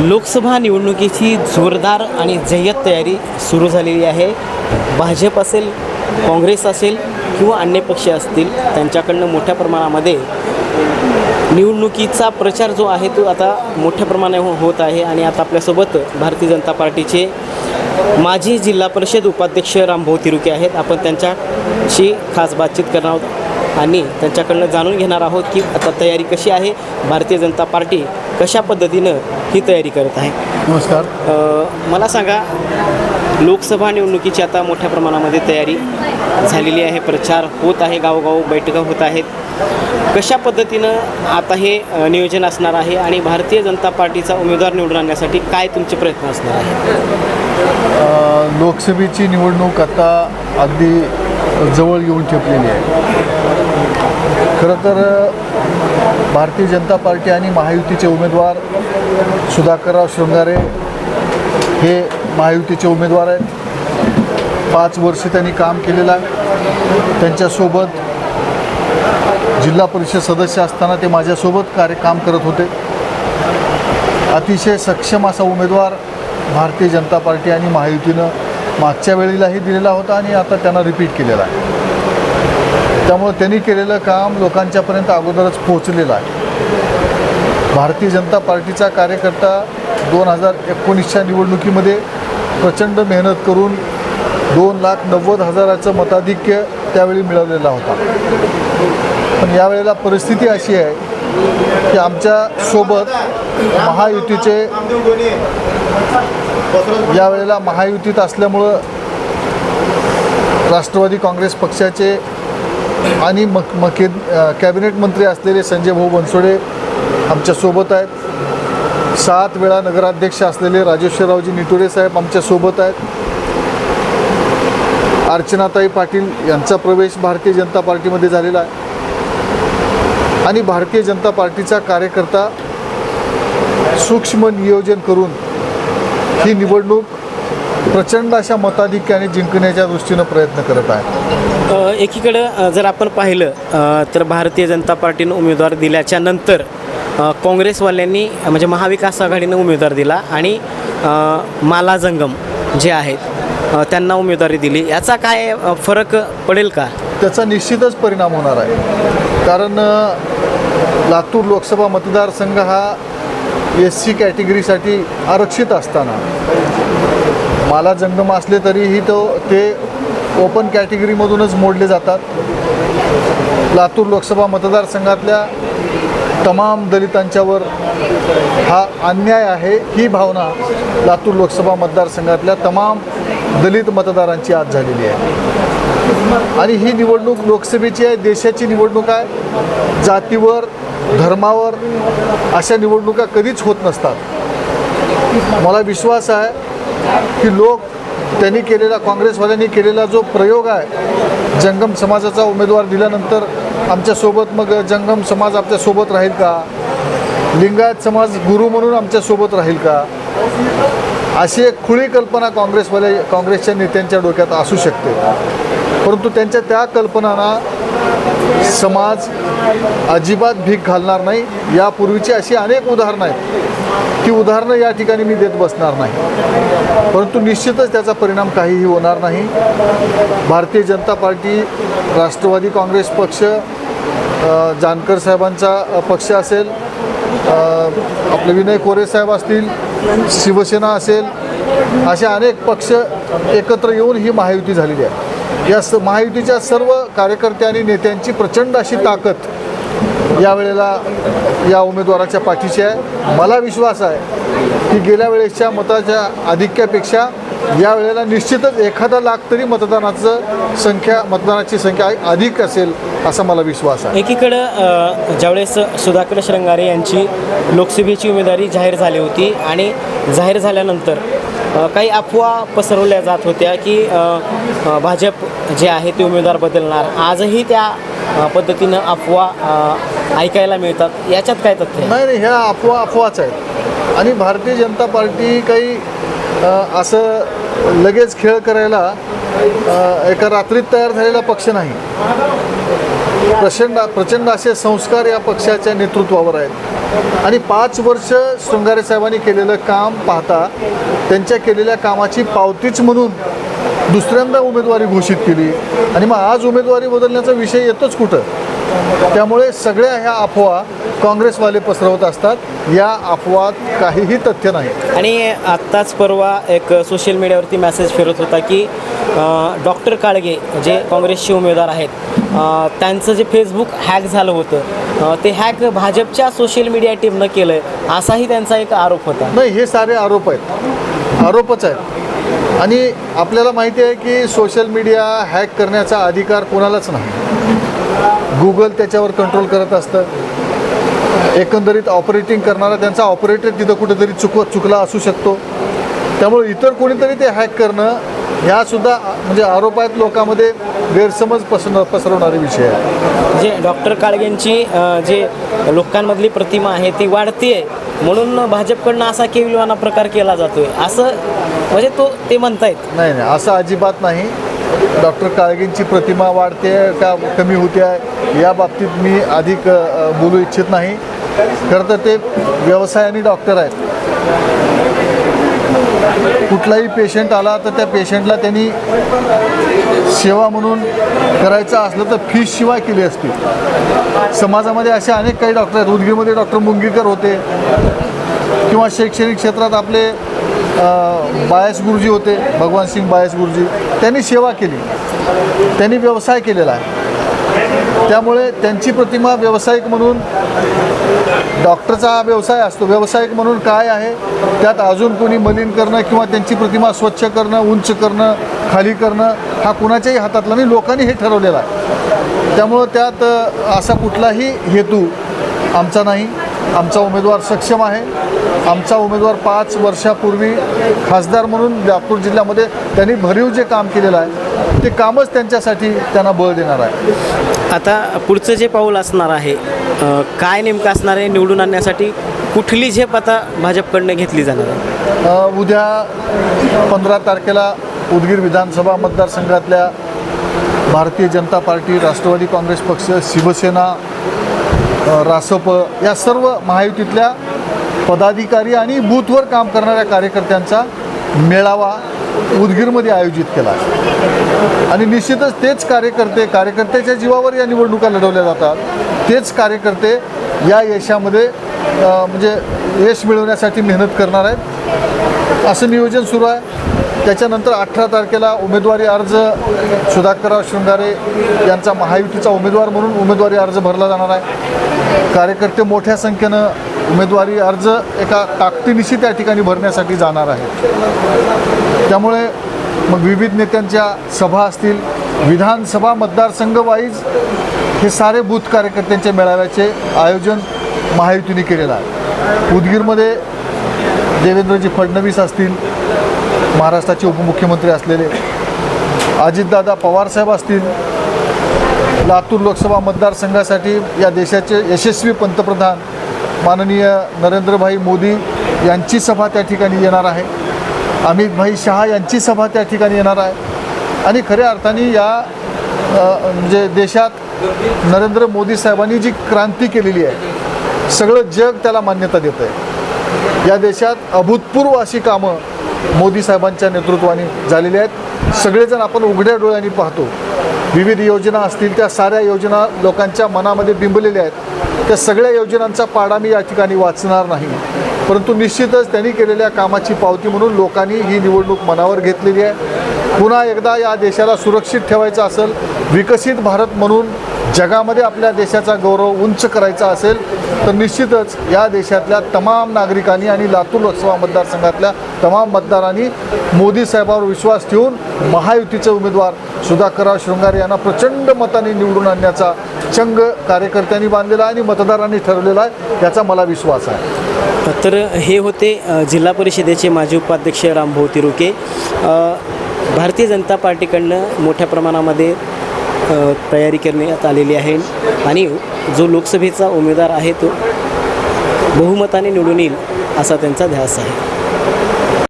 लोकसभा निवडणुकीची जोरदार आणि जय्यत तयारी सुरू झालेली आहे. भाजप असेल काँग्रेस असेल किंवा अन्य पक्ष असतील त्यांच्याकडनं मोठ्या प्रमाणामध्ये निवडणुकीचा प्रचार जो आहे तो आता मोठ्या प्रमाणे हो-, होत आहे आणि आता आपल्यासोबत भारतीय जनता पार्टीचे माजी जिल्हा परिषद उपाध्यक्ष रामभाऊ तिरुके आहेत. आपण त्यांच्याशी खास बातचीत करणार आहोत आणि त्यांच्याकडनं जाणून घेणार आहोत की आता तयारी कशी आहे. भारतीय जनता पार्टी कशा पद्धतीनं ही तयारी करत आहे? नमस्कार. मला सांगा लोकसभा निवडणुकीची आता मोठ्या प्रमाणामध्ये तयारी झालेली आहे प्रचार होत आहे गावोगाव बैठका होत आहेत. कशा पद्धतीनं आता हे नियोजन असणार आहे आणि भारतीय जनता पार्टीचा उमेदवार निवडून आणण्यासाठी काय तुमचे प्रयत्न असणार आहेत? लोकसभेची निवडणूक आता अगदी जवळ येऊन ठेपलेली आहे. खरं तर भारतीय जनता पार्टी आणि महायुतीचे उमेदवार सुधाकरराव शृंगारे हे महायुतीचे उमेदवार आहेत. पाच वर्ष त्यांनी काम केलेलं आहे. त्यांच्यासोबत जिल्हा परिषद सदस्य असताना ते माझ्यासोबत कार्य काम करत होते. अतिशय सक्षम असा उमेदवार भारतीय जनता पार्टी आणि महायुतीनं मागच्या वेळेलाही दिलेला होता आणि आता त्यांना रिपीट केलेला आहे. त्यामुळे त्यांनी केलेलं काम लोकांच्यापर्यंत अगोदरच पोहोचलेलं आहे. भारतीय जनता पार्टीचा कार्यकर्ता दोन हजार एकोणीसच्या निवडणुकीमध्ये प्रचंड मेहनत करून दोन लाख नव्वद हजाराचं मताधिक्य त्यावेळी मिळवलेला होता. पण यावेळेला परिस्थिती अशी आहे की आमच्यासोबत महायुतीचे यावेळेला महायुतीत असल्यामुळं राष्ट्रवादी काँग्रेस पक्षाचे आणि मक मके कॅबिनेट मंत्री असलेले संजय भाऊ बनसोडे आमच्यासोबत आहेत. सात वेळा नगराध्यक्ष असलेले राजेश्वररावजी निटुरे साहेब आमच्यासोबत आहेत. अर्चनाताई पाटील यांचा प्रवेश भारतीय जनता पार्टीमध्ये झालेला आहे. आणि भारतीय जनता पार्टीचा कार्यकर्ता सूक्ष्म नियोजन करून ही निवडणूक प्रचंड अशा मताधिक्याने जिंकण्याच्या दृष्टीनं प्रयत्न करत आहे. एकीकडं जर आपण पाहिलं तर भारतीय जनता पार्टीनं उमेदवार दिल्याच्या नंतर काँग्रेसवाल्यांनी म्हणजे महाविकास आघाडीनं उमेदवार दिला आणि माला जंगम जे आहेत त्यांना उमेदवारी दिली. याचा काय फरक पडेल का? त्याचा निश्चितच परिणाम होणार आहे. कारण लातूर लोकसभा मतदारसंघ हा एस सी कॅटेगरीसाठी आरक्षित असताना. माला जंगम असले तरीही तो ते ओपन कॅटेगरीमधूनच मोडले जातात. लातूर लोकसभा मतदारसंघातल्या तमाम दलितांच्यावर हा अन्याय आहे ही भावना लातूर लोकसभा मतदारसंघातल्या तमाम दलित मतदारांची आज झालेली आहे. आणि ही निवडणूक लोकसभेची आहे देशाची निवडणूक आहे. जातीवर धर्मावर अशा निवडणुका कधीच होत नसतात. मला विश्वास आहे की लोक त्यांनी केलेला काँग्रेसवाल्यांनी केलेला जो प्रयोग आहे जंगम समाजाचा उमेदवार दिल्यानंतर आमच्यासोबत मग जंगम समाज आमच्यासोबत राहील का? लिंगायत समाज गुरु म्हणून आमच्यासोबत राहील का? अशी एक खुळी कल्पना काँग्रेसवाले काँग्रेसच्या नेत्यांच्या डोक्यात असू शकते. परंतु त्यांच्या त्या कल्पनांना समाज अजिबात भीक घालणार नाही. यापूर्वीची अशी अनेक उदाहरणं आहेत. ती उदाहरणं या ठिकाणी मी देत बसणार नाही. परंतु निश्चितच त्याचा परिणाम काहीही होणार नाही. भारतीय जनता पार्टी राष्ट्रवादी काँग्रेस पक्ष जानकर साहेबांचा पक्ष असेल आपले विनय कोरे साहेब असतील शिवसेना असेल असे अनेक पक्ष एकत्र येऊन ही महायुती झालेली आहे. या स महायुतीच्या सर्व कार्यकर्ते आणि नेत्यांची प्रचंड अशी ताकद यावेळेला या उमेदवाराच्या पाठीशी आहे. मला विश्वास आहे की गेल्या वेळेसच्या मताच्या आधिक्यापेक्षा यावेळेला निश्चितच एखादा लाख तरी मतदानाचं संख्या मतदानाची संख्या अधिक असेल असा मला विश्वास आहे. एकीकडं ज्यावेळेस सुधाकर श्रंगारे यांची लोकसभेची उमेदवारी जाहीर झाली होती आणि जाहीर झाल्यानंतर काही अफवा पसरवल्या जात होत्या की भाजप जे आहे ते उमेदवार बदलणार. आजही त्या पद्धतीनं अफवा ऐकायला मिळतात. याच्यात काय तथ्य नाही नाही ह्या अफवा अफवाच आहेत. आणि भारतीय जनता पार्टी काही असं लगेच खेळ करायला एका रात्रीत तयार झालेला पक्ष नाही. प्रचंड प्रचंड असे संस्कार या पक्षाच्या नेतृत्वावर आहेत. आणि पाच वर्ष शृंगारे साहेबांनी केलेलं काम पाहता त्यांच्या केलेल्या कामाची पावतीच म्हणून दुसऱ्यांदा उमेदवारी घोषित केली. आणि मग आज उमेदवारी बदलण्याचा विषय येतोच कुठं? त्यामुळे सगळ्या ह्या अफवा काँग्रेसवाले पसरवत असतात. या अफवात काहीही तथ्य नाही. आणि आत्ताच परवा एक सोशल मीडियावरती मेसेज फिरत होता की डॉक्टर काळगे जे काँग्रेसचे उमेदवार आहेत त्यांचं जे फेसबुक हॅक झालं होतं ते हॅक भाजपच्या सोशल मीडिया टीमनं केलं आहे असाही त्यांचा एक आरोप होता. नाही हे सारे आरोप आहेत. आरोपच आहेत. आणि आपल्याला माहिती आहे की सोशल मीडिया हॅक करण्याचा अधिकार कोणालाच नाही. गुगल त्याच्यावर कंट्रोल करत असतं. एकंदरीत ऑपरेटिंग करणारा त्यांचा ऑपरेटर तिथं कुठेतरी चुक चुकला असू शकतो. त्यामुळे इतर कोणीतरी ते हॅक करणं ह्यासुद्धा म्हणजे आरोप आहेत लोकांमध्ये गैरसमज पसर पसरवणारे विषय आहे जे डॉक्टर काळगेंची जे लोकांमधली प्रतिमा आहे ती वाढते म्हणून भाजपकडनं असा केविलवाना प्रकार केला जातोय. असं म्हणजे तो ते म्हणतायत. नाही नाही असं अजिबात नाही. डॉक्टर काळगेंची प्रतिमा वाढते का कमी होते आहे या बाबतीत मी अधिक अ, बोलू इच्छित नाही. खरं तर ते व्यवसायाने डॉक्टर आहेत. कुठलाही पेशंट आला तर त्या पेशंटला त्यांनी सेवा म्हणून करायचं असलं तर फीसशिवाय केली असते. समाजामध्ये असे अनेक काही डॉक्टर आहेत. उदगीमध्ये डॉक्टर मुंगीकर होते. किंवा शैक्षणिक क्षेत्रात आपले बायस गुरुजी होते. भगवान सिंग बायस गुरुजी. त्यांनी सेवा केली. त्यांनी व्यवसाय केलेला आहे. त्यामुळे त्यांची प्रतिमा व्यावसायिक म्हणून डॉक्टरचा हा व्यवसाय असतो. व्यावसायिक म्हणून काय आहे? त्यात अजून कोणी मलिन करणं किंवा त्यांची प्रतिमा स्वच्छ करणं उंच करणं खाली करणं हा कुणाच्याही हातातला नाही. लोकांनी हे ठरवलेलं आहे. त्यामुळं त्यात असा कुठलाही हेतू आमचा नाही. आमचा उमेदवार सक्षम आहे. आमचा उमेदवार पाच वर्षापूर्वी खासदार म्हणून लातूर जिल्ह्यामध्ये त्यांनी भरीव जे काम केलेलं आहे ते कामच त्यांच्यासाठी त्यांना बळ देणार आहे. आता पुढचं जे पाऊल असणार आहे काय नेमकं असणार आहे निवडून आणण्यासाठी कुठली झेप आता भाजपकडनं घेतली जाणार आहे? उद्या पंधरा तारखेला उदगीर विधानसभा मतदारसंघातल्या भारतीय जनता पार्टी राष्ट्रवादी काँग्रेस पक्ष शिवसेना रासप या सर्व महायुतीतल्या पदाधिकारी आणि बूथवर काम करणाऱ्या कार्यकर्त्यांचा मेळावा उदगीरमध्ये आयोजित केला. आहे आणि निश्चितच तेच कार्यकर्ते कार्यकर्त्याच्या जीवावर या निवडणुका लढवल्या जातात. तेच कार्यकर्ते या यशामध्ये म्हणजे यश मिळवण्यासाठी मेहनत करणार आहेत. असं नियोजन सुरू आहे. त्याच्यानंतर अठरा तारखेला उमेदवारी अर्ज सुधाकरराव शृंगारे यांचा महायुतीचा उमेदवार म्हणून उमेदवारी अर्ज भरला जाणार आहे. कार्यकर्ते मोठ्या संख्येनं उमेदवारी अर्ज एका ताकदीनिशी त्या ठिकाणी भरण्यासाठी जाणार आहेत त्यामुळे मग विविध नेत्यांच्या सभा असतील विधानसभा मतदारसंघ वाईज हे सारे बूथ कार्यकर्त्यांच्या मेळाव्याचे आयोजन महायुतीने केलेलं आहे. उदगीरमध्ये देवेंद्रजी फडणवीस असतील महाराष्ट्राचे उपमुख्यमंत्री असलेले अजितदादा पवारसाहेब असतील लातूर लोकसभा मतदारसंघासाठी या देशाचे यशस्वी पंतप्रधान माननीय नरेंद्रभाई मोदी यांची सभा त्या ठिकाणी येणार आहे. अमितभाई शहा यांची सभा त्या ठिकाणी येणार आहे. आणि खऱ्या अर्थाने या म्हणजे देशात नरेंद्र मोदी साहेबांनी जी क्रांती केलेली आहे सगळं जग त्याला मान्यता देतं आहे. या देशात अभूतपूर्व अशी कामं मोदी साहेबांच्या नेतृत्वाने झालेली आहेत. सगळेजण आपण उघड्या डोळ्यांनी पाहतो. विविध योजना असतील त्या साऱ्या योजना लोकांच्या मनामध्ये बिंबलेल्या आहेत. त्या सगळ्या योजनांचा पाडा मी या ठिकाणी वाचणार नाही. परंतु निश्चितच त्यांनी केलेल्या कामाची पावती म्हणून लोकांनी ही निवडणूक मनावर घेतलेली आहे. पुन्हा एकदा या देशाला सुरक्षित ठेवायचं असेल विकसित भारत म्हणून जगामध्ये आपल्या देशाचा गौरव उंच करायचा असेल तर निश्चितच या देशातल्या तमाम नागरिकांनी आणि लातूर लोकसभा मतदारसंघातल्या तमाम मतदारांनी मोदी साहेबांवर विश्वास ठेवून महायुतीचे उमेदवार सुधाकरराव शृंगारे यांना प्रचंड मताने निवडून आणण्याचा चंग कार्यकर्त्यांनी बांधलेला आहे आणि मतदारांनी ठरवलेला आहे याचा मला विश्वास आहे. तर हे होते जिल्हा परिषदेचे माजी उपाध्यक्ष रामभाऊ तिरुके. भारतीय जनता पार्टीकडनं मोठ्या प्रमाणामध्ये तयारी करण्यात आलेली आहे. आणि जो लोकसभेचा उमेदवार आहे तो बहुमताने निवडून येईल असा त्यांचा ध्यास आहे.